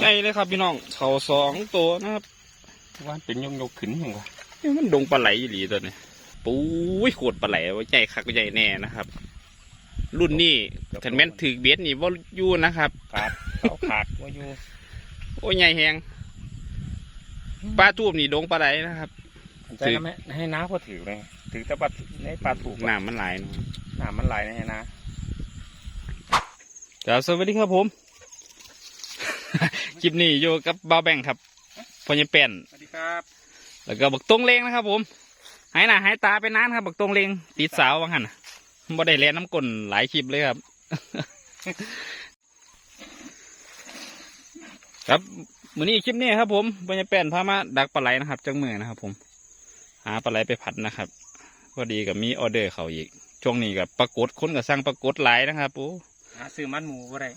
ใหญ่เลยครับพี่น้องเขาสองตัวนะครับว่าเป็นยงยกขึ้นยังวะนี่มันดงปลาไหลอีหลีตัวนี้ปุ้ยโคตรปลาไหลว่าใหญ่คักใหญ่แน่นะครับ รุ่นนี้ขันแม่นถือเบียดนี่ว่าอยู่นะครับขาดเขาขาดว่าอยู่โอ้ยใหญ่แหงปลาทูบนี่ดงปลาไหลนะครับใจนะแม่ให้น้าพอถือเลยถือแต่ปลาในปลาถูกน้ำมันไหลายเนาะน้ำมันไหลนะให้น้าครับสวัสดีครับผม คลิปนี้อยู่กับบ่าวแบงค์ครับพญาแป่นสวัสดีครับ แล้วก็บักตรงเลงนะครับ ผม หายหน้าหายตาไปนานครับ บักตรงเลงติดสาวว่างั้นน่ะบ่ได้เรียนน้ำกลนหลายคลิปเลยครับ ครับมื้อนี้คลิปนี้ครับ ผมพญาแป่นพามาดักปลาไหลนะครับ จังมือนะครับ ผมหาปลาไหลไปผัดนะครับพอดีกับมีออเดอร์เขาอีก ช่วงนี้กับปรากฏคนกับสร้างปรากฏหลายนะครับโอ้หาซื้อมันหมูก็ได้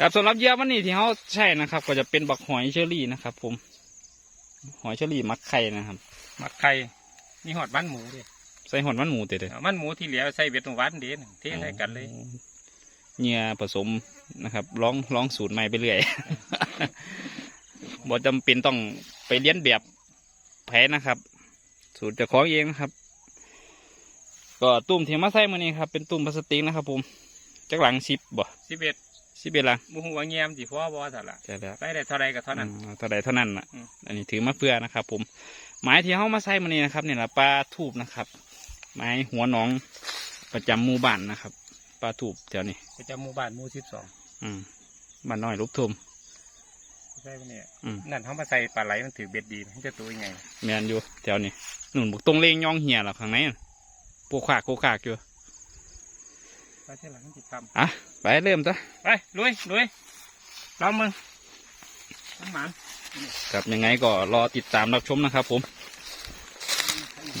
ครับสำหรับเหยื่อวันนี้ที่เขาใช่นะครับ ก็จะเป็นบักหอยเชอรี่นะครับ ผม หอยเชอรี่มักไข่นะครับ มักไข่มีหอดมันหมูดิใส่หอนมันหมูเด็ดเอามันหมูที่เหลือใส่เบ็ดหวานเด่นเทใส่กันเลยเหยื่อผสมนะครับลองลองสูตรใหม่ไปเรื่อยบ่จำเป็นต้องไปเลี้ยนแบบแผนนะครับ สูตรเจะของเองนะครับ ก็ตุ่มที่มาใส่มานี่ครับ เป็นตุ่มพลาสติกนะครับ ผมจักหลังสิบบ่สิบเอ็ด สิบเอ็ดหลังมูหัวเงียมจีพ่อบอสัตว์ละใช่แล้วใส่ได้เท่าไรก็เท่านั้นอืมเท่าใดเท่านั้นอะอืมอันนี้ถือมาเพื่อนะครับผมไม้ที่เขามาใส่มานี่นะครับเนี่ยละปลาทูบนะครับ ไม้หัวหนองประจำหมู่บ้านนะครับปลาทูบแถวนี้ไปจะหมู่บ้านหมู่สิบสองอืมบ้านน้อยลูกทุ่มใส่ไปเนี่ยอืมนั่นเขามาใส่ปลาไหลมันถือเบ็ดดีมันจะตัวยังไงแมนอยู่แถวนี้หนุนบุกตรงเลงย่องเหี่ยหรอข้างในน่ะปวกขากโกขากอยู่ ปลาเท่าหลังติดคอะไปเริ่มจ้ะำไปลุยลุยลองมึงน้ำหมันครับยังไงก็รอติดตามรับชมนะครับ ผม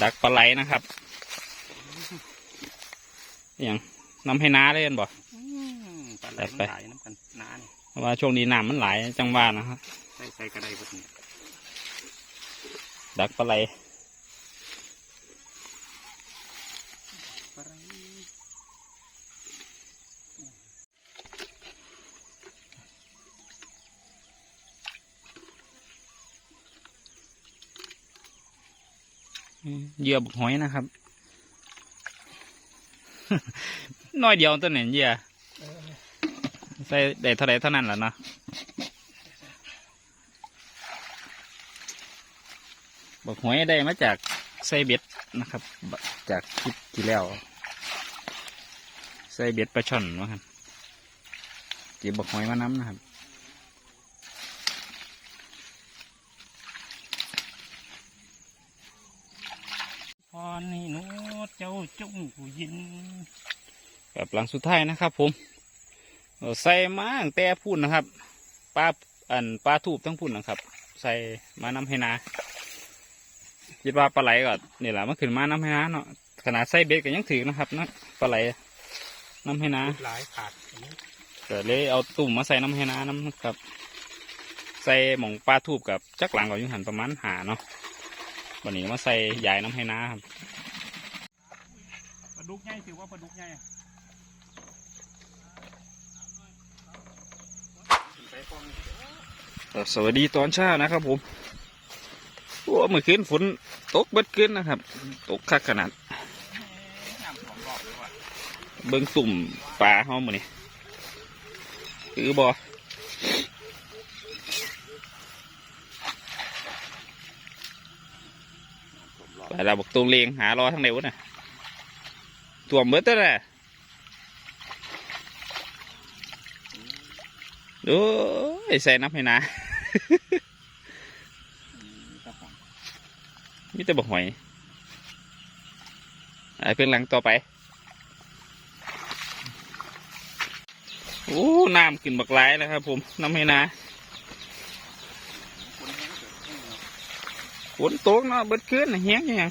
ดักปลาไหลนะครับอหย่างนำให้น้าเล่นบ่อืมปลาไหลจัดมันไปหลายน้ำกันหนานี่เพราะว่าช่วงนี้น้ำมันไหลายจังหวะนะครับใส่ใส่กระไดพวกนี้ดักปลาไหล ปลาไหล เหยื่อบกหอยนะครับ น้อยเดียวตัวเนี่ยเหยื่อใส่ได้เท่าไรเท่านั้นแหละเนาะบกหอยได้มาจากไส้เบ็ดนะครับ จากคลิปที่แล้วไส้เบ็ดปลาช่อนวะครับเก็บบกหอยมาน้ำนะครับ อนี่นูเจ้าจงผู้ยินแบบหลังสุดท้ายนะครับ ผมใส่มาตแต่พุ่นนะครับปลาอันปลาทูบทั้งพุ่นนะครับ ใส่มาน้ำให้นาคิดว่าปลาไหลก็นี่แหละมันขึ้นมาน้ำให้นาเนาะขนาดใส่เบ็ดก็ยังถือนะครับนะปลาไหลน้ำให้นาหลายขาดอันนี้ก็เลยเอาตุ่มมาใส่น้ำให้นาน้ำครับ ใส่หมองปลาทูบกับจักหลังก็อยุ่งหันประมาณหาเนาะ วันนี้มาใส่ใหญ่น้ำให้นาครับปลาดุกใหญ่ถือว่าปลาดุกใหญ่ใส่ฟองครับสวัสดีตอนเช้านะครับผมโอ้เมื่อคืนฝนตกเบิดขึ้นนะครับ ตกคักขนาดน้ำสองรอบเลยว่ะเบิ้งตุ่มปลาเขาหมดนี่คือบอ ไปเราบอกตรงเลงหารอทั้งเร็วน่ะตัวมเบิดตัวน่ะดูไอ้ใส่น้ำให้นะมิแต่บอกหอยไอ้เพื่อนหลังต่อไป โอ้ น้ำขึ้นบักหลายแล้วครับผม น้ำให้นา ฝนตกเนาะเบิดขึ้นเฮี้ยงยัง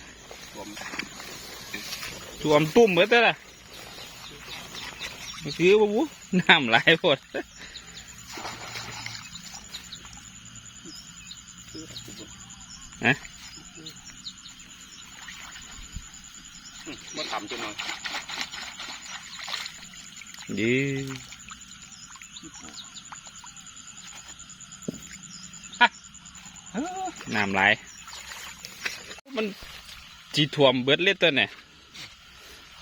ท่วมตุ่มเบิดเลยล่ะคือบ่บุน้ำไหลหมดนะบ่ต่ำจังเลยดีน้ำไหล มันจีถ่วมเบิดเล็ดตัวเนี่ย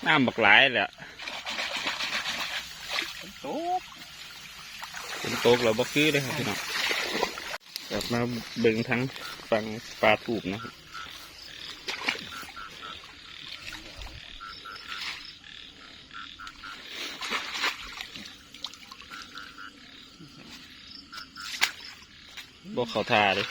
น้ำบักหลายแหละโตกเป็นโต๊กเราบักคือเลยครับพี่น้องกลับมาเบิ่งทั้งฟังปลาทูบนะครับบอกเขาทาเลย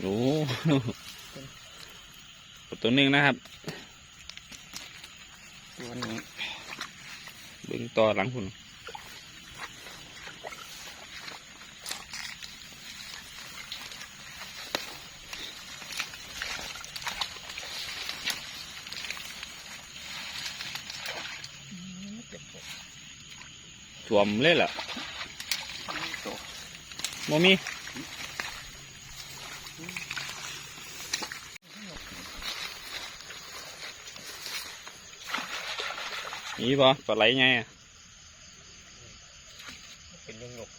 โอ้ตัวหนึ่งนะครับตัวนี้เบิ่งต่อหลังคุณถ่วมเลยล่ะโตกโมมี นี่ปะปลาไหลไงอะเป็นยงหยก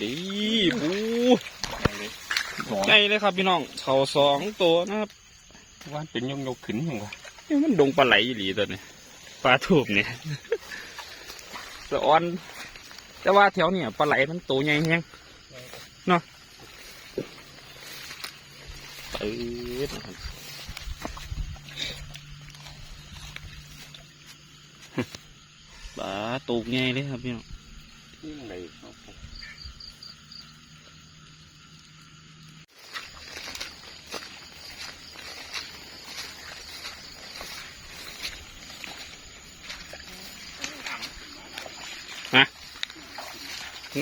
ดีบูเลยใหญ่เลยครับพี่น้อง เขาสองตัวนะครับว่าเป็นยงหยกขึ้นยังวะนี่มันดงปลาไหลอีหลีตัวนี้ปลาทูบเนี่ยสะออน แต่ว่าแถวเนี่ยปลาไหลมันตัวใหญ่แฮงเออนะครับ ปลาตูกใหญ่เลยครับพี่น้องยิ่งเลยครับ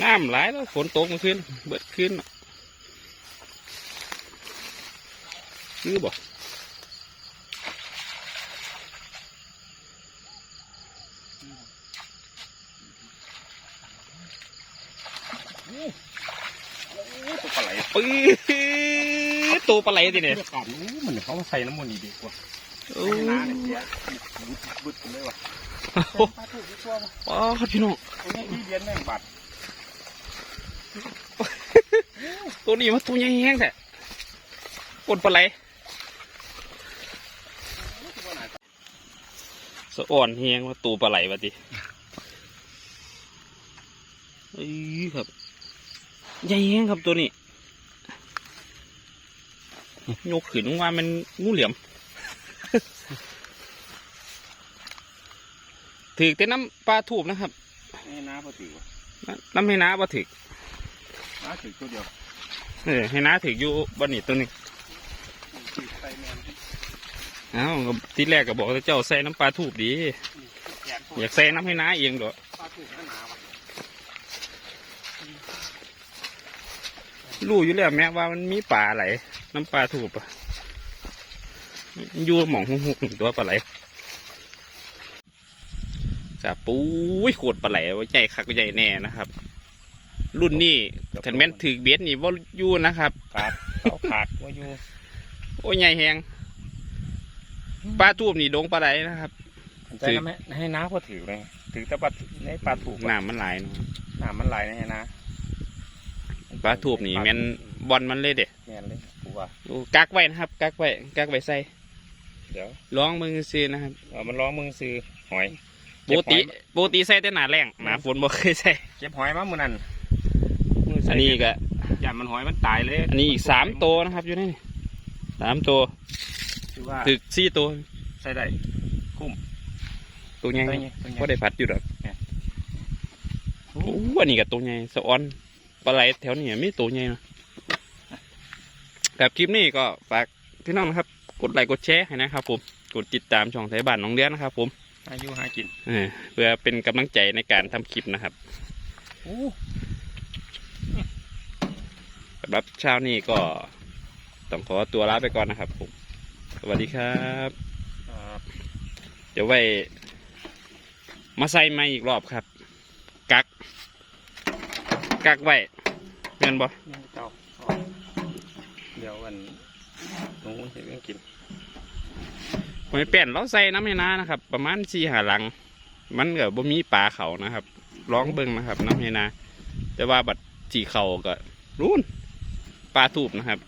น้ำไหลแล้วฝนตกมาขึ้นเบิดขึ้นน่ะคือบ่ ตัวปลาไหลปื้อตัวปลาไหลติเนี่ยการนู้มันเขาใส่น้ำมันดีดีกว่าโอ้น้าเนี่ยเสียบึดเลยว่ะปลาถูกที่ตัวป้าครับพี่น้องตัวนี้มันตัวใหญ่แห้งแท้ปนปลาไหลสะอ่อนแห้งว่าตัวปลาไหลวะติเอ้ยครับ ใหญ่แห้งครับตัวนี้ยกขึ้นว่ามันงูเหลี่ยมถือแต่น้ำปลาทูบนะครับนี่น้าปลาถือน้ำให้น้าบ่ถือน้าถือตัวเดียวเออให้น้าถืออยู่บนนี้ตัวนี้ถือใส่แมนอ้าวก็ที่แรกก็บอกว่าเจ้าใส่น้ำปลาทูบดีแกนอยากใส่น้ำให้น้าเองดอกปลาถูกหนาว่ะ รู้อยู่แล้วแม้ว่ามันมีปลาไหลน้ำปลาทูบอะอยู่หมองหุกๆตัวปลาไหลจะปุ้ยโคตรปลาไหลว่าใหญ่คักใหญ่แน่นะครับ รุ่นนี้ถันแม่นถือเบียดนี่ว่าอยู่นะครับขาดเขาขาดว่าอยู่โอ้ยใหญ่แหงปลาทูบนี่ดงปลาไหลนะครับใจนะแม่ให้น้าพอถือเลยถือแต่ปลาในปลาถูกน้ำมันไหลายเนาะหนามันไหลนะให้นะ ปลาทูบนี่แม่นบอลมันเลยเด็แมนเลยกูว่าโอ้กักไว้นะครับ กักไว้กักไว้ใส่เดี๋ยวลองมือซื้อนะครับเอามันร้องมึงซื้อหอยปกติปกติใส่แต่หนาแรงหนาฝนบ่เคยใส่เก็บหอยมามือนั่นอันนี้ก็อย่ามันหอยมันตายเลย อันนี้อีกสามตัวนะครับอยู่นี่สามตัวคือว่าถึกสี่ตัวใส่ได้คุ้มตัวใหญ่ตัวใหญ่ตัวใหญ่ก็ได้พัดอยู่ดอกเนี่ยโอ้อันนี้ก็ตัวใหญ่สะออน ปลาไหลแถวนี้มีตัวใหญ่นะแบบคลิปนี้ก็ฝากพี่น้องนะครับ กดไลค์กดแชร์ให้นะครับ ผมกดติดตามช่องไทยบ้านน้องเลี้ยงนะครับ ผมอายุหากินเออเพื่อเป็นกำลังใจในการทำคลิปนะครับโอ้สำหรับเช้านี้ก็ต้องขอตัวลาไปก่อนนะครับ ผม สวัสดีครับครับเดี๋ยวไว้มาใส่ใหม่อีกรอบครับ กัก กักไว้ เงินบ่นี่เจ้าเอาเดี๋ยววันหนูเห็นกินหอยแป้นเราใส่น้ำให้นานะครับ ประมาณสี่หาหลัง มันก็บ่มีปลาเขานะครับร้องเบิ่งนะครับ น้ำให้นาแต่ว่าบัดจีเขาก็รุ่นปลาทูบนะครับ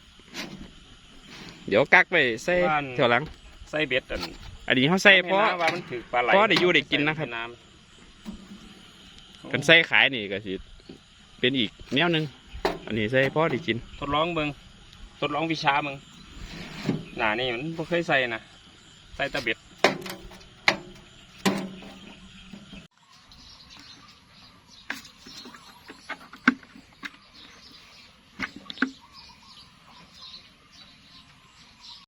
เดี๋ยวกักไปใส่แถวหลังใส่เบ็ดอันอันนี้เขาใส่เพราะแม่น้ำว่ามันถือปลาไหลเพราะได้อยู่ได้กินนะครับใส่ำกันใส่ขายนี่ก็สิเป็นอีกแนวหนึง อันนี้ใส่พ่อดีกิน ทดลองเบิงทดลองวิชามึงหนานี่มันบ่เคยใส่นะใส่ตะเบ็ด